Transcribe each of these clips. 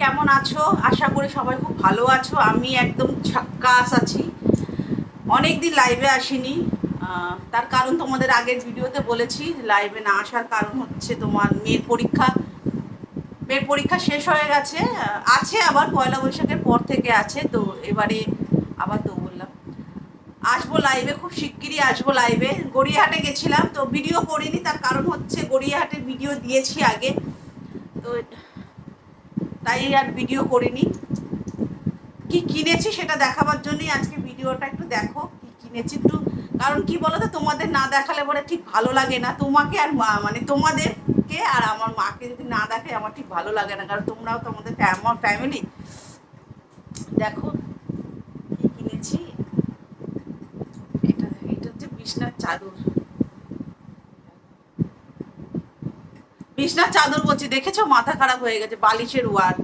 কেমন আছো? আশা করি সবাই খুব ভালো আছো। আমি একদম ঝাক্কাস আছি। অনেক দিন লাইভে আসিনি তার কারণ তোমাদের আগের ভিডিওতে বলেছি লাইভে না আসার কারণ হচ্ছে তোমার মেয়ের পরীক্ষা। মেয়ের পরীক্ষা শেষ হয়ে গেছে। আছে আবার পয়লা বৈশাখের পর থেকে আছে, তো এবারে আসব লাইভে খুব শিগগিরই আসব লাইভে গড়িয়াহাটে গেছিলাম, তো ভিডিও করিনি, তার কারণ হচ্ছে গড়িয়াহাটের ভিডিও দিয়েছি আগে। তো তাই আর ভিডিও করিনি। কি কিনেছি সেটা দেখাবার জন্যই আজকে ভিডিওটা একটু দেখো, কি কিনেছি একটু। কারণ কি বলো তো তোমাদের না দেখালে পরে ঠিক ভালো লাগে না। তোমাকে আর মা মানে তোমাদেরকে আর আমার মাকে যদি না দেখে, আমার ঠিক ভালো লাগে না। কারণ তোমরাও তোমাদের আমার ফ্যামিলি দেখো কি কিনেছি এটা এটা হচ্ছে বিছনার চাদর। বিছনার চাদর বলছি, দেখেছ? মাথা খারাপ হয়ে গেছে, বালিশের ওয়ার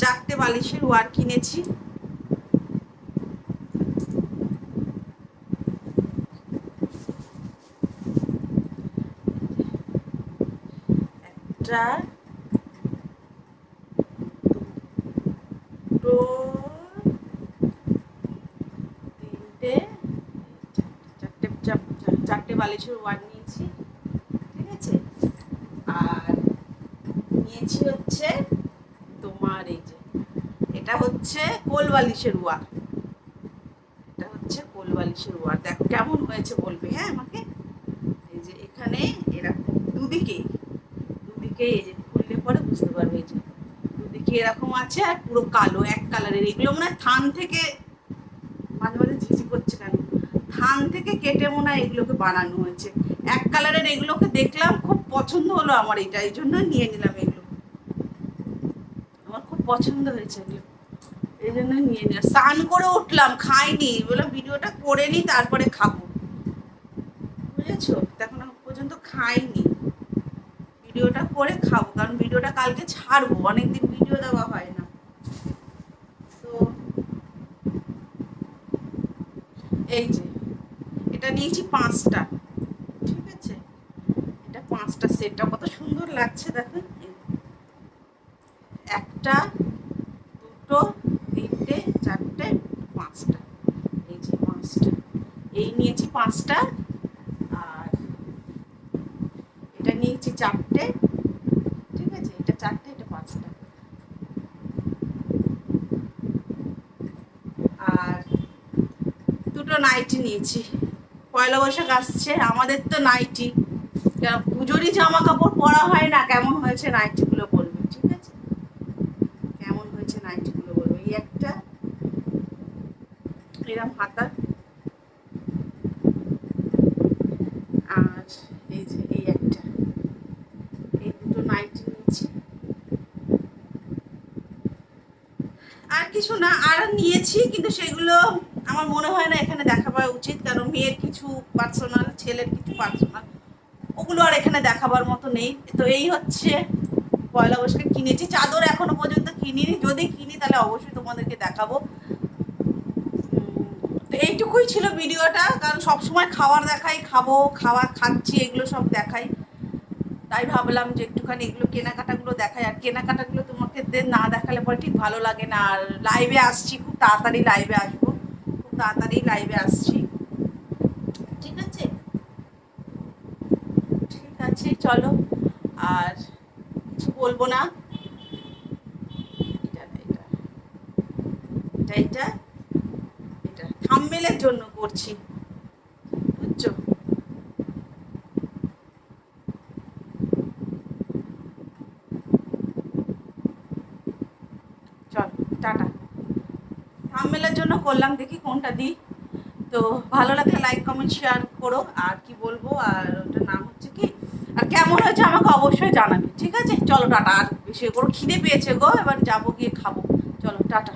চারটে বালিশের ওয়ার কিনেছি। একটা দুটো তিনটে চারটে চারটে বালিশের ওয়ার নিয়েছি, ঠিক আছে? আর নিয়েছি হচ্ছে তোমার এই যে, এটা হচ্ছে কোল বালিশের ওয়ার এটা হচ্ছে কোল বালিশের ওয়ার দেখো, কেমন হয়েছে বলবে হ্যাঁ আমাকে? এই যে এখানে এরকম দুদিকে দুদিকে এই যে খুললে পরে বুঝতে পারবে এই যে। এরকম আছে? আর পুরো কালো, এক কালারের এগুলো মনে হয় থান থেকে মাঝে মাঝে ঝিঝি করছে কেন? থান থেকে কেটে মনে হয় এগুলোকে বানানো হয়েছে। এক কালারের এগুলোকে দেখলাম, খুব পছন্দ হলো আমার এটা, এই জন্য নিয়ে নিলাম এগুলো। আমার খুব পছন্দ হয়েছে এগুলো। এই জন্য নিয়ে নিলাম। স্নান করে উঠলাম, খাইনি। বললাম ভিডিওটা করে নিই, তারপরে খাব। বুঝেছ? এখন পর্যন্ত খাইনি। ভিডিওটা করে খাব, কারণ ভিডিওটা কালকে ছাড়বো, অনেকদিন ভিডিও দেওয়া হয় না। তো এই যে, এটা নিয়েছি পাঁচটা, ঠিক আছে? এটা পাঁচটা সেটটা কত সুন্দর লাগছে, দেখুন। একটা, দুটো, তিনটে, চারটে, পাঁচটা। এই যে পাঁচটা। এই নিয়েছি পাঁচটা আর এটা নিয়েছি চারটে ঠিক আছে এটা চারটে, এটা পাঁচটা। আর দুটো নাইটি নিয়েছি। পয়লা বৈশাখ আসছে, আমাদের তো নাইটি। পুজোরই জামা কাপড় পরা হয় না, কেমন হয়েছে নাইটিগুলো বলবে, ঠিক আছে? কেমন হয়েছে নাইটিগুলো বলবে। এই একটা, এরম হাতা আর এই যে এই একটা এই দুটো নাইটি নিয়েছি আর কিছু না, আর নিয়েছি, কিন্তু সেগুলো আমার মনে হয় না এখানে দেখাবার উচিত, কারণ মেয়ের কিছু পার্সোনাল ছেলের কিছু পার্সোনাল ওগুলো আর এখানে দেখাবার মতো নেই। তো এই হচ্ছে পয়লা বৈশাখে কিনেছি, চাদর এখনও পর্যন্ত কিনিনি, যদি কিনি তাহলে অবশ্যই তোমাদেরকে দেখাবো। তো এইটুকুই ছিল ভিডিওটা, কারণ সবসময় খাবার দেখাই, খাব, খাওয়া, খাচ্ছি, এগুলো সব দেখাই। তাই ভাবলাম যে একটুখানি এগুলো কেনাকাটাগুলো দেখাই। আর কেনাকাটাগুলো তোমাকে না দেখালে পরে ঠিক ভালো লাগে না। আর লাইভে আসছি খুব তাড়াতাড়ি লাইভে আসব। খুব তাড়াতাড়ি লাইভে আসছি। ঠিক আছে। ঠিক আছে চলো। আর কিছু বলব না? এটা এটা। এটা এটা। এটা। থাম্বেলের জন্য করছি। বুঝছ চল টাটা থাম্বেলের জন্য করলাম, দেখি কোনটা দিই। তো ভালো লাগলে লাইক কমেন্ট শেয়ার করো। আর কি বলব, আর ওটার নাম হচ্ছে কি? আর কেমন হয়েছে আমাকে অবশ্যই জানাবে, ঠিক আছে? চলো টাটা, আর বেশি করো খিদে পেয়েছে গো, এবার যাব গিয়ে খাব। চলো, টাটা।